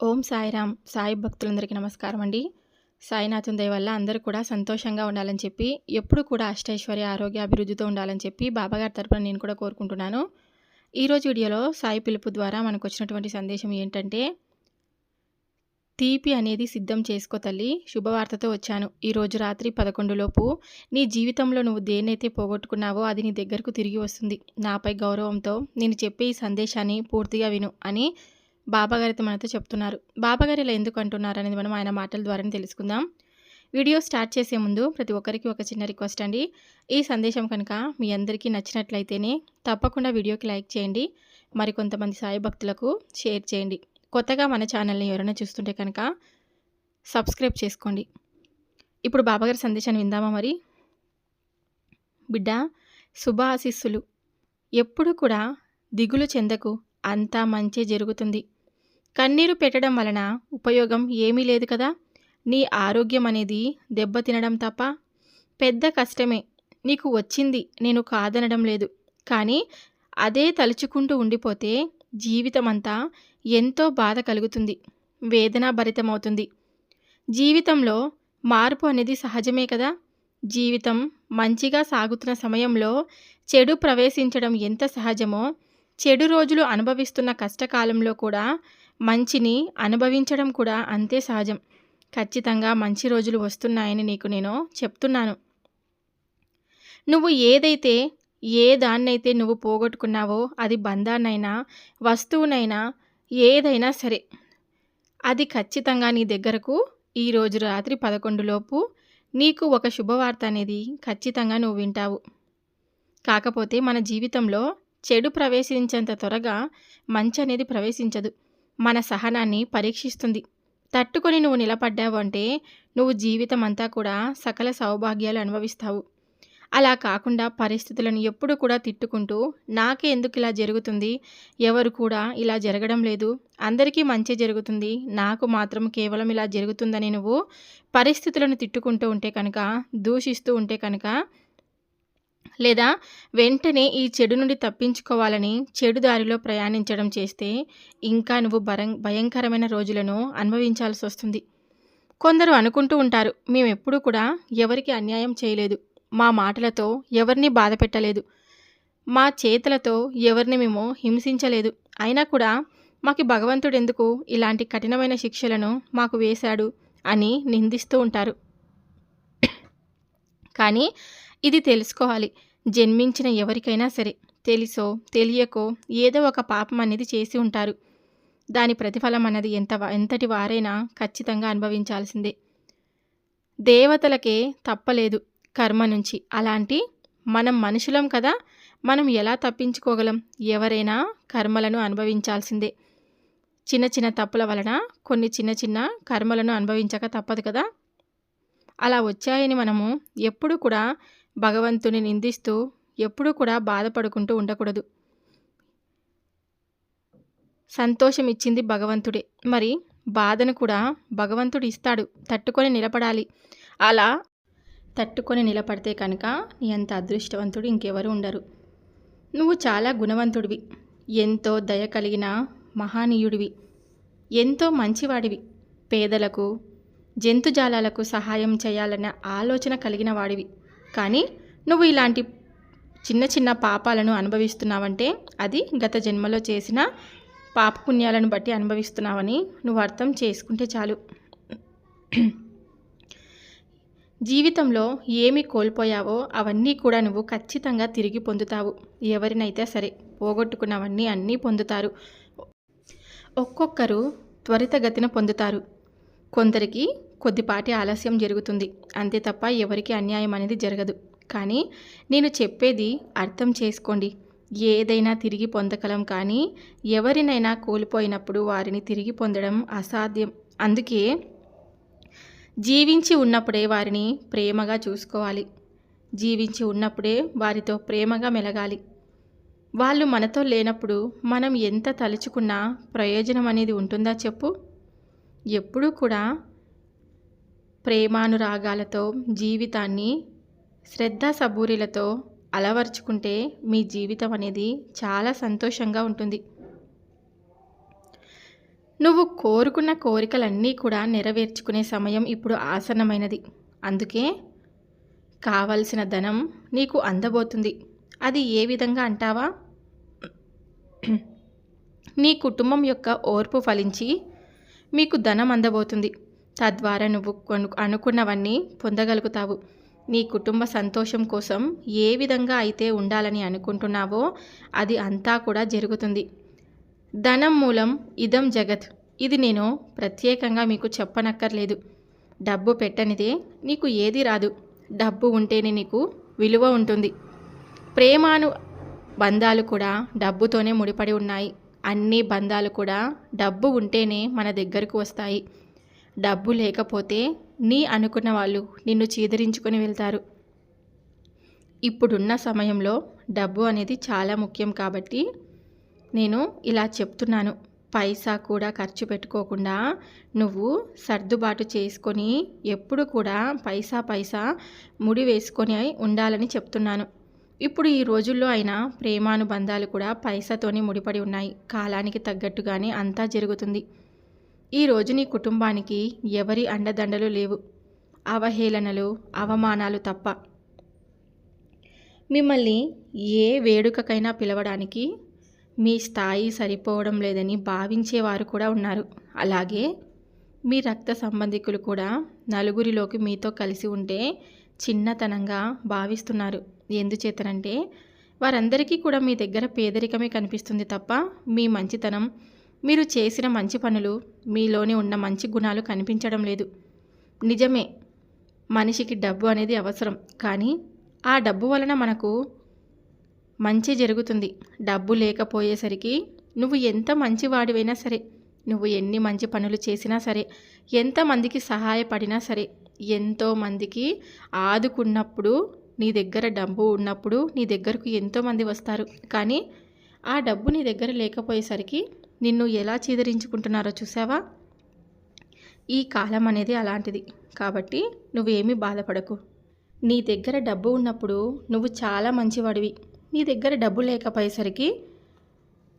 ఓం సాయిరామ్ సాయి భక్తులందరికీ నమస్కారం అండి. సాయినాథం దయ వల్ల అందరూ కూడా సంతోషంగా ఉండాలని చెప్పి ఎప్పుడు కూడా అష్టైశ్వర్య ఆరోగ్య అభివృద్ధితో ఉండాలని చెప్పి బాబాగారి తరపున నేను కూడా కోరుకుంటున్నాను. ఈరోజు వీడియోలో సాయి పిలుపు ద్వారా మనకు వచ్చినటువంటి సందేశం ఏంటంటే తీపి అనేది సిద్ధం చేసుకో తల్లి శుభవార్తతో వచ్చాను. ఈరోజు రాత్రి పదకొండులోపు నీ జీవితంలో నువ్వు దేన్నైతే పోగొట్టుకున్నావో అది నీ దగ్గరకు తిరిగి వస్తుంది. నాపై గౌరవంతో నేను చెప్పే ఈ సందేశాన్ని పూర్తిగా విను అని బాబాగారితో మనతో చెప్తున్నారు. బాబాగారు ఇలా ఎందుకు అంటున్నారు? అనేది మనం ఆయన మాటల ద్వారానే తెలుసుకుందాం. వీడియో స్టార్ట్ చేసే ముందు ప్రతి ఒక్కరికి ఒక చిన్న రిక్వెస్ట్ అండి. ఈ సందేశం కనుక మీ అందరికీ నచ్చినట్లయితేనే తప్పకుండా వీడియోకి లైక్ చేయండి. మరికొంతమంది సాయి భక్తులకు షేర్ చేయండి. కొత్తగా మన ఛానల్ని ఎవరైనా చూస్తుంటే కనుక సబ్స్క్రైబ్ చేసుకోండి. ఇప్పుడు బాబాగారి సందేశాన్ని విందామా మరి? బిడ్డ శుభాశిస్సులు. ఎప్పుడు కూడా దిగులు చెందకు అంతా మంచి జరుగుతుంది. కన్నీరు పెట్టడం వలన ఉపయోగం ఏమీ లేదు కదా. నీ ఆరోగ్యం అనేది దెబ్బతినడం తప్ప పెద్ద కష్టమే. నీకు వచ్చింది నేను కాదనడం లేదు. కానీ అదే తలుచుకుంటూ ఉండిపోతే జీవితం అంతా ఎంతో బాధ కలుగుతుంది వేదన భరితమవుతుంది జీవితంలో మార్పు అనేది సహజమే కదా. జీవితం మంచిగా సాగుతున్న సమయంలో చెడు ప్రవేశించడం ఎంత సహజమో చెడు రోజులు అనుభవిస్తున్న కష్టకాలంలో కూడా మంచిని అనుభవించడం కూడా అంతే సహజం. ఖచ్చితంగా మంచి రోజులు వస్తున్నాయని నీకు నేను చెప్తున్నాను. నువ్వు ఏదైతే ఏ దాన్నైతే నువ్వు పోగొట్టుకున్నావో అది బంధాన్నైనా వస్తువునైనా ఏదైనా సరే అది ఖచ్చితంగా నీ దగ్గరకు ఈరోజు రాత్రి పదకొండులోపు నీకు ఒక శుభవార్త అనేది ఖచ్చితంగా నువ్వు వింటావు. కాకపోతే మన జీవితంలో చెడు ప్రవేశించేంత త్వరగా మంచి అనేది ప్రవేశించదు. మన సహనాన్ని పరీక్షిస్తుంది. తట్టుకొని నువ్వు నిలబడ్డావు అంటే నువ్వు జీవితం అంతా కూడా సకల సౌభాగ్యాలు అనుభవిస్తావు. అలా కాకుండా పరిస్థితులను ఎప్పుడు కూడా తిట్టుకుంటూ నాకే ఎందుకు ఇలా జరుగుతుంది? ఎవరు కూడా ఇలా జరగడం లేదు. అందరికీ మంచి జరుగుతుంది. నాకు మాత్రం కేవలం ఇలా జరుగుతుందని నువ్వు పరిస్థితులను తిట్టుకుంటూ ఉంటే కనుక దూషిస్తూ ఉంటే కనుక లేదా వెంటనే ఈ చెడు నుండి తప్పించుకోవాలని చెడు దారిలో ప్రయాణించడం చేస్తే ఇంకా నువ్వు భరం భయంకరమైన రోజులను అనుభవించాల్సి వస్తుంది. కొందరు అనుకుంటూ ఉంటారు మేము ఎప్పుడూ కూడా ఎవరికి అన్యాయం చేయలేదు. మా మాటలతో ఎవరిని బాధ పెట్టలేదు. మా చేతులతో ఎవరిని మేము హింసించలేదు. అయినా కూడా మాకు భగవంతుడు ఎందుకు ఇలాంటి కఠినమైన శిక్షలను మాకు వేశాడు అని నిందిస్తూ ఉంటారు. కానీ ఇది తెలుసుకోవాలి. జన్మించిన ఎవరికైనా సరే తెలుసో తెలియకో ఏదో ఒక పాపం అనేది చేసి ఉంటారు. దాని ప్రతిఫలం అన్నది ఎంత ఎంతటి వారైనా ఖచ్చితంగా అనుభవించాల్సిందే. దేవతలకే తప్పలేదు కర్మ నుంచి. అలాంటి మనం మనుషులం కదా మనం ఎలా తప్పించుకోగలం? ఎవరైనా కర్మలను అనుభవించాల్సిందే. చిన్న చిన్న తప్పుల వలన కొన్ని చిన్న చిన్న కర్మలను అనుభవించక తప్పదు కదా. అలా వచ్చాయని మనము ఎప్పుడు కూడా భగవంతుని నిందిస్తూ ఎప్పుడూ కూడా బాధపడుకుంటూ ఉండకూడదు. సంతోషం ఇచ్చింది భగవంతుడే. మరి బాధను కూడా భగవంతుడు ఇస్తాడు. తట్టుకొని నిలబడాలి. అలా తట్టుకొని నిలబడితే కనుక నీ అంత అదృష్టవంతుడు ఇంకెవరు ఉండరు. నువ్వు చాలా గుణవంతుడివి. ఎంతో దయ కలిగిన మహానీయుడివి. ఎంతో మంచివాడివి. పేదలకు జంతుజాలాలకు సహాయం చేయాలన్న ఆలోచన కలిగిన వాడివి. కానీ నువ్వు ఇలాంటి చిన్న చిన్న పాపాలను అనుభవిస్తున్నావంటే అది గత జన్మలో చేసిన పాపపుణ్యాలను బట్టి అనుభవిస్తున్నావని నువ్వు అర్థం చేసుకుంటే చాలు. జీవితంలో ఏమి కోల్పోయావో అవన్నీ కూడా నువ్వు ఖచ్చితంగా తిరిగి పొందుతావు. ఎవరినైతే సరే పోగొట్టుకున్నవన్నీ అన్నీ పొందుతారు. ఒక్కొక్కరు త్వరితగతిన పొందుతారు. కొందరికి కొద్దిపాటి ఆలస్యం జరుగుతుంది. అంతే తప్ప ఎవరికి అన్యాయం అనేది జరగదు. కానీ నేను చెప్పేది అర్థం చేసుకోండి. ఏదైనా తిరిగి పొందగలం కానీ ఎవరినైనా కోల్పోయినప్పుడు వారిని తిరిగి పొందడం అసాధ్యం. అందుకే జీవించి ఉన్నప్పుడే వారిని ప్రేమగా చూసుకోవాలి. జీవించి ఉన్నప్పుడే వారితో ప్రేమగా మెలగాలి. వాళ్ళు మనతో లేనప్పుడు మనం ఎంత తలుచుకున్నా ప్రయోజనం అనేది ఉంటుందా చెప్పు? ఎప్పుడూ కూడా ప్రేమానురాగాలతో జీవితాన్ని శ్రద్ధ సబూరిలతో అలవర్చుకుంటే మీ జీవితం అనేది చాలా సంతోషంగా ఉంటుంది. నువ్వు కోరుకున్న కోరికలన్నీ కూడా నెరవేర్చుకునే సమయం ఇప్పుడు ఆసన్నమైనది. అందుకే కావలసిన ధనం నీకు అందబోతుంది. అది ఏ విధంగా అంటావా? నీ కుటుంబం యొక్క ఓర్పు ఫలించి మీకు ధనం అందబోతుంది. తద్వారా నువ్వు అనుకున్నవన్నీ పొందగలుగుతావు. నీ కుటుంబ సంతోషం కోసం ఏ విధంగా అయితే ఉండాలని అనుకుంటున్నావో అది అంతా కూడా జరుగుతుంది. ధనం మూలం ఇదం జగత్. ఇది నేను ప్రత్యేకంగా మీకు చెప్పనక్కర్లేదు. డబ్బు పెట్టనిదే నీకు ఏది రాదు. డబ్బు ఉంటేనే నీకు విలువ ఉంటుంది. ప్రేమాను బంధాలు కూడా డబ్బుతోనే ముడిపడి ఉన్నాయి. అన్ని బంధాలు కూడా డబ్బు ఉంటేనే మన దగ్గరకు వస్తాయి. డబ్బు లేకపోతే నీ అనుకున్న వాళ్ళు నిన్ను చీదరించుకొని వెళ్తారు. ఇప్పుడున్న సమయంలో డబ్బు అనేది చాలా ముఖ్యం కాబట్టి నేను ఇలా చెప్తున్నాను. పైసా కూడా ఖర్చు పెట్టుకోకుండా నువ్వు సర్దుబాటు చేసుకొని ఎప్పుడు కూడా పైసా పైసా ముడి వేసుకొని ఉండాలని చెప్తున్నాను. ఇప్పుడు ఈ రోజుల్లో అయినా ప్రేమానుబంధాలు కూడా పైసాతోనే ముడిపడి ఉన్నాయి. కాలానికి తగ్గట్టుగానే అంతా జరుగుతుంది. ఈరోజు నీ కుటుంబానికి ఎవరి అండదండలు లేవు. అవహేళనలు అవమానాలు తప్ప. మిమ్మల్ని ఏ వేడుకకైనా పిలవడానికి మీ స్థాయి సరిపోవడం లేదని భావించేవారు కూడా ఉన్నారు. అలాగే మీ రక్త సంబంధికులు కూడా నలుగురిలోకి మీతో కలిసి ఉంటే చిన్నతనంగా భావిస్తున్నారు. ఎందుచేతనంటే వారందరికీ కూడా మీ దగ్గర పేదరికమే కనిపిస్తుంది తప్ప మీ మంచితనం మీరు చేసిన మంచి పనులు మీలోనే ఉన్న మంచి గుణాలు కనిపించడం లేదు. నిజమే మనిషికి డబ్బు అనేది అవసరం కానీ ఆ డబ్బు వలన మనకు మంచి జరుగుతుంది. డబ్బు లేకపోయేసరికి నువ్వు ఎంత మంచివాడివైనా సరే నువ్వు ఎన్ని మంచి పనులు చేసినా సరే ఎంతమందికి సహాయపడినా సరే ఎంతోమందికి ఆదుకున్నప్పుడు నీ దగ్గర డబ్బు ఉన్నప్పుడు నీ దగ్గరకు ఎంతోమంది వస్తారు. కానీ ఆ డబ్బు నీ దగ్గర లేకపోయేసరికి నిన్ను ఎలా చీదరించుకుంటున్నారో చూసావా ఈ కాలం అనేది అలాంటిది. కాబట్టి నువ్వేమీ బాధపడకు. నీ దగ్గర డబ్బు ఉన్నప్పుడు నువ్వు చాలా మంచివాడివి. నీ దగ్గర డబ్బు లేకపోయేసరికి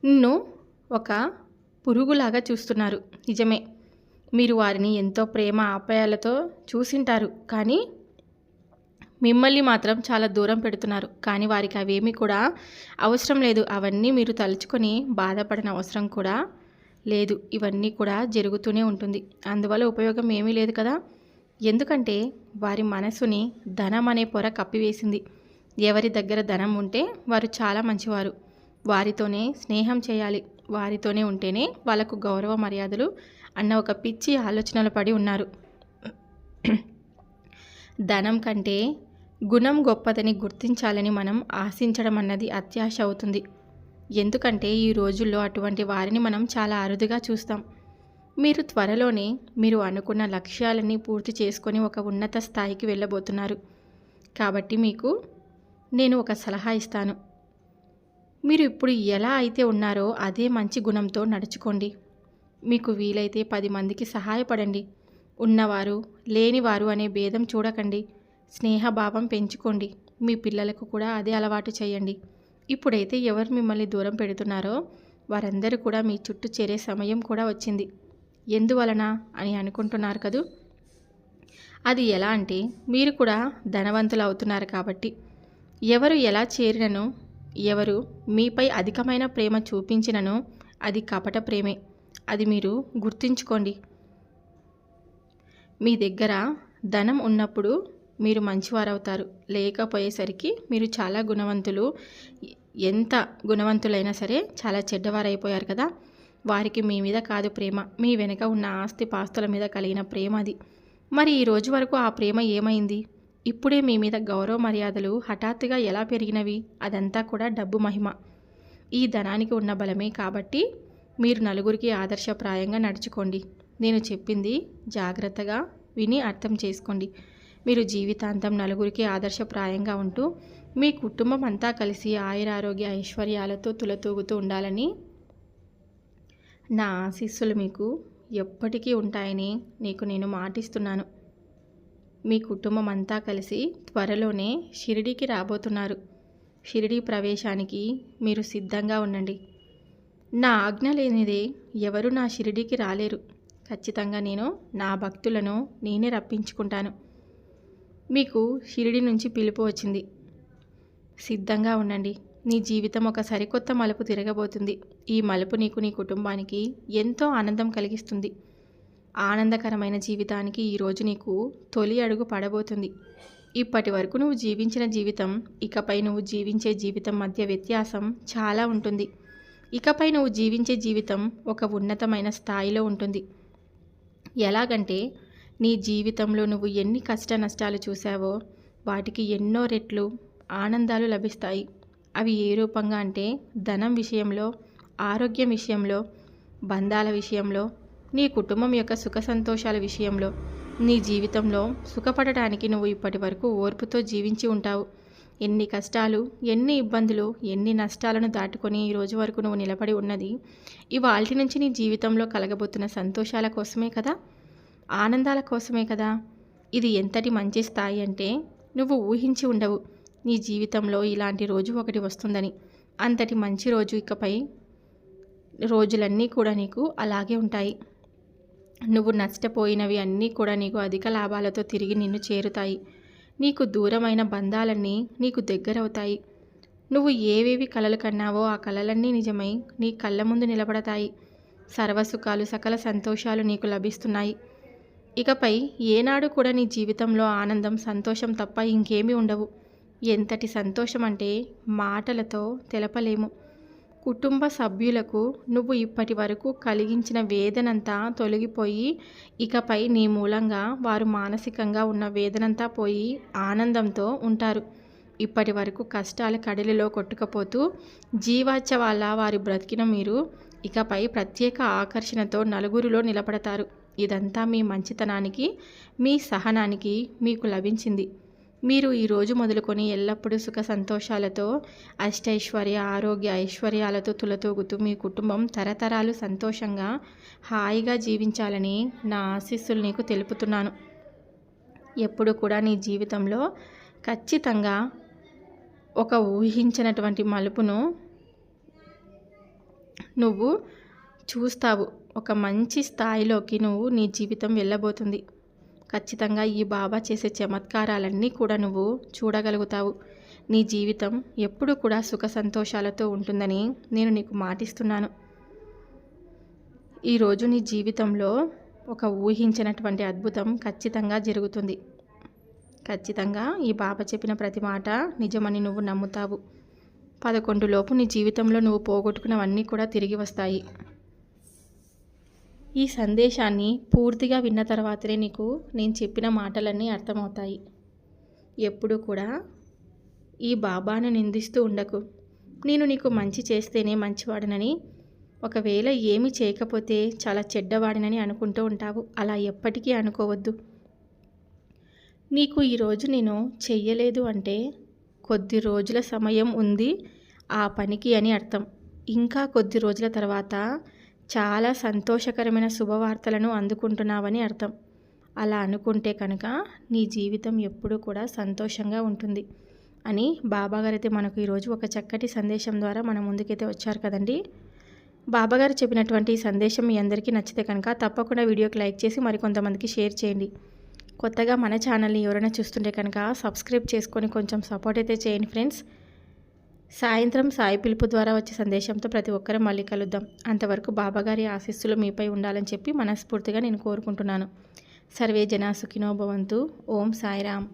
నిన్ను ఒక పురుగులాగా చూస్తున్నారు. నిజమే. మీరు వారిని ఎంతో ప్రేమ ఆప్యాయాలతో చూసింటారు. కానీ మిమ్మల్ని మాత్రం చాలా దూరం పెడుతున్నారు. కానీ వారికి అవేమీ కూడా అవసరం లేదు. అవన్నీ మీరు తలుచుకొని బాధపడిన అవసరం కూడా లేదు. ఇవన్నీ కూడా జరుగుతూనే ఉంటుంది. అందువల్ల ఉపయోగం ఏమీ లేదు కదా? ఎందుకంటే వారి మనసుని ధనం అనే పొర కప్పివేసింది. ఎవరి దగ్గర ధనం ఉంటే వారు చాలా మంచివారు. వారితోనే స్నేహం చేయాలి. వారితోనే ఉంటేనే వాళ్ళకు గౌరవ మర్యాదలు అన్న ఒక పిచ్చి ఆలోచనలు పడి ఉన్నారు. ధనం కంటే గుణం గొప్పదని గుర్తించాలని మనం ఆశించడం అన్నది అత్యాశ అవుతుంది. ఎందుకంటే ఈ రోజుల్లో అటువంటి వారిని మనం చాలా అరుదుగా చూస్తాం. మీరు త్వరలోనే మీరు అనుకున్న లక్ష్యాలన్నీ పూర్తి చేసుకొని ఒక ఉన్నత స్థాయికి వెళ్ళబోతున్నారు. కాబట్టి మీకు నేను ఒక సలహా ఇస్తాను. మీరు ఇప్పుడు ఎలా అయితే ఉన్నారో అదే మంచి గుణంతో నడుచుకోండి. మీకు వీలైతే పది మందికి సహాయపడండి. ఉన్నవారు లేనివారు అనే భేదం చూడకండి. స్నేహభావం పెంచుకోండి. మీ పిల్లలకు కూడా అదే అలవాటు చేయండి. ఇప్పుడైతే ఎవరు మిమ్మల్ని దూరం పెడుతున్నారో వారందరూ కూడా మీ చుట్టూ చేరే సమయం కూడా వచ్చింది. ఎందువలన అని అనుకుంటున్నారు కదూ? అది ఎలా అంటే మీరు కూడా ధనవంతులు అవుతున్నారు కాబట్టి. ఎవరు ఎలా చేరినను ఎవరు మీపై అధికమైన ప్రేమ చూపించినను అది కపట ప్రేమే. అది మీరు గుర్తుంచుకోండి. మీ దగ్గర ధనం ఉన్నప్పుడు మీరు మంచివారవుతారు. లేకపోయేసరికి మీరు చాలా గుణవంతులు. ఎంత గుణవంతులైనా సరే చాలా చెడ్డవారైపోయారు కదా. వారికి మీ మీద కాదు ప్రేమ. మీ వెనుక ఉన్న ఆస్తి పాస్తుల మీద కలిగిన ప్రేమ అది. మరి ఈ రోజు వరకు ఆ ప్రేమ ఏమైంది? ఇప్పుడే మీ మీద గౌరవ మర్యాదలు హఠాత్తుగా ఎలా పెరిగినవి? అదంతా కూడా డబ్బు మహిమ. ఈ ధనానికి ఉన్న బలమే కాబట్టి మీరు నలుగురికి ఆదర్శప్రాయంగా నడుచుకోండి. నేను చెప్పింది జాగ్రత్తగా విని అర్థం చేసుకోండి. మీరు జీవితాంతం నలుగురికి ఆదర్శప్రాయంగా ఉంటూ మీ కుటుంబం అంతా కలిసి ఆయురారోగ్య ఐశ్వర్యాలతో తులతూగుతూ ఉండాలని నా ఆశీస్సులు మీకు ఎప్పటికీ ఉంటాయని నీకు నేను మాటిస్తున్నాను. మీ కుటుంబం అంతా కలిసి త్వరలోనే షిరిడీకి రాబోతున్నారు. షిరిడీ ప్రవేశానికి మీరు సిద్ధంగా ఉండండి. నా ఆజ్ఞ లేనిదే ఎవరు నా షిరిడీకి రాలేరు. ఖచ్చితంగా నేను నా భక్తులను నేనే రప్పించుకుంటాను. మీకు షిరిడి నుంచి పిలుపు వచ్చింది. సిద్ధంగా ఉండండి. నీ జీవితం ఒక సరికొత్త మలుపు తిరగబోతుంది. ఈ మలుపు నీకు నీ కుటుంబానికి ఎంతో ఆనందం కలిగిస్తుంది. ఆనందకరమైన జీవితానికి ఈరోజు నీకు తొలి అడుగు పడబోతుంది. ఇప్పటి వరకు నువ్వు జీవించిన జీవితం ఇకపై నువ్వు జీవించే జీవితం మధ్య వ్యత్యాసం చాలా ఉంటుంది. ఇకపై నువ్వు జీవించే జీవితం ఒక ఉన్నతమైన స్థాయిలో ఉంటుంది. ఎలాగంటే నీ జీవితంలో నువ్వు ఎన్ని కష్ట నష్టాలు చూసావో వాటికి ఎన్నో రెట్లు ఆనందాలు లభిస్తాయి. అవి ఏ రూపంగా అంటే ధనం విషయంలో ఆరోగ్యం విషయంలో బంధాల విషయంలో నీ కుటుంబం యొక్క సుఖ సంతోషాల విషయంలో. నీ జీవితంలో సుఖపడటానికి నువ్వు ఇప్పటి వరకు ఓర్పుతో జీవించి ఉంటావు. ఎన్ని కష్టాలు ఎన్ని ఇబ్బందులు ఎన్ని నష్టాలను దాటుకొని ఈ రోజు వరకు నువ్వు నిలబడి ఉన్నది ఇవాల్టి నుంచి నీ జీవితంలో కలగబోతున్న సంతోషాల కోసమే కదా? ఆనందాల కోసమే కదా. ఇది ఎంతటి మంచి స్థాయి అంటే నువ్వు ఊహించి ఉండవు. నీ జీవితంలో ఇలాంటి రోజు ఒకటి వస్తుందని. అంతటి మంచి రోజు ఇకపై రోజులన్నీ కూడా నీకు అలాగే ఉంటాయి. నువ్వు నష్టపోయినవి అన్నీ కూడా నీకు అధిక లాభాలతో తిరిగి నిన్ను చేరుతాయి. నీకు దూరమైన బంధాలన్నీ నీకు దగ్గరవుతాయి. నువ్వు ఏవేవి కలలు కన్నావో ఆ కలలన్నీ నిజమై నీ కళ్ళ ముందు నిలబడతాయి. సర్వసుఖాలు సకల సంతోషాలు నీకు లభిస్తున్నాయి. ఇకపై ఏనాడు కూడా నీ జీవితంలో ఆనందం సంతోషం తప్ప ఇంకేమీ ఉండవు. ఎంతటి సంతోషం అంటే మాటలతో తెలపలేము. కుటుంబ సభ్యులకు నువ్వు ఇప్పటి వరకు కలిగించిన వేదనంతా తొలగిపోయి ఇకపై నీ మూలంగా వారు మానసికంగా ఉన్న వేదనంతా పోయి ఆనందంతో ఉంటారు. ఇప్పటి వరకు కష్టాల కడలిలో కొట్టుకపోతూ జీవాచ్చ వల్ల వారి బ్రతికిన మీరు ఇకపై ప్రత్యేక ఆకర్షణతో నలుగురిలో నిలబడతారు. ఇదంతా మీ మంచితనానికి మీ సహనానికి మీకు లభించింది. మీరు ఈరోజు మొదలుకొని ఎల్లప్పుడూ సుఖ సంతోషాలతో అష్టైశ్వర్య ఆరోగ్య ఐశ్వర్యాలతో తులతూగుతూ మీ కుటుంబం తరతరాలు సంతోషంగా హాయిగా జీవించాలని నా ఆశీస్సులు నీకు తెలుపుతున్నాను. ఎప్పుడు కూడా నీ జీవితంలో ఖచ్చితంగా ఒక ఊహించినటువంటి మలుపును నువ్వు చూస్తావు. ఒక మంచి స్థాయిలోకి నువ్వు నీ జీవితం వెళ్ళబోతుంది. ఖచ్చితంగా ఈ బాబా చేసే చమత్కారాలన్నీ కూడా నువ్వు చూడగలుగుతావు. నీ జీవితం ఎప్పుడు కూడా సుఖ సంతోషాలతో ఉంటుందని నేను నీకు మాటిస్తున్నాను. ఈరోజు నీ జీవితంలో ఒక ఊహించినటువంటి అద్భుతం ఖచ్చితంగా జరుగుతుంది. ఖచ్చితంగా ఈ బాబా చెప్పిన ప్రతి మాట నిజమని నువ్వు నమ్ముతావు. పదకొండు లోపు నీ జీవితంలో నువ్వు పోగొట్టుకున్నవన్నీ కూడా తిరిగి వస్తాయి. ఈ సందేశాన్ని పూర్తిగా విన్న తర్వాతనే నీకు నేను చెప్పిన మాటలన్నీ అర్థమవుతాయి. ఎప్పుడు కూడా ఈ బాబాను నిందిస్తూ ఉండకు. నేను నీకు మంచి చేస్తేనే మంచివాడినని. ఒకవేళ ఏమి చేయకపోతే చాలా చెడ్డవాడినని అనుకుంటూ ఉంటావు. అలా ఎప్పటికీ అనుకోవద్దు. నీకు ఈరోజు నేను చెయ్యలేదు అంటే కొద్ది రోజుల సమయం ఉంది ఆ పనికి అని అర్థం. ఇంకా కొద్ది రోజుల తర్వాత చాలా సంతోషకరమైన శుభవార్తలను అందుకుంటున్నావని అర్థం. అలా అనుకుంటే కనుక నీ జీవితం ఎప్పుడూ కూడా సంతోషంగా ఉంటుంది అని బాబాగారైతే మనకు ఈరోజు ఒక చక్కటి సందేశం ద్వారా మన ముందుకైతే వచ్చారు కదండి. బాబాగారు చెప్పినటువంటి ఈ సందేశం మీ అందరికీ నచ్చితే కనుక తప్పకుండా వీడియోకి లైక్ చేసి మరికొంతమందికి షేర్ చేయండి. కొత్తగా మన ఛానల్ని ఎవరైనా చూస్తుంటే కనుక సబ్స్క్రైబ్ చేసుకొని కొంచెం సపోర్ట్ అయితే చేయండి ఫ్రెండ్స్. సాయంత్రం సాయి పిలుపు ద్వారా వచ్చే సందేశంతో ప్రతి ఒక్కరూ మళ్ళీ కలుద్దాం. అంతవరకు బాబాగారి ఆశీస్సులు మీపై ఉండాలని చెప్పి మనస్ఫూర్తిగా నేను కోరుకుంటున్నాను. సర్వే జనా సుఖినో భవంతు. ఓం సాయిరామ్.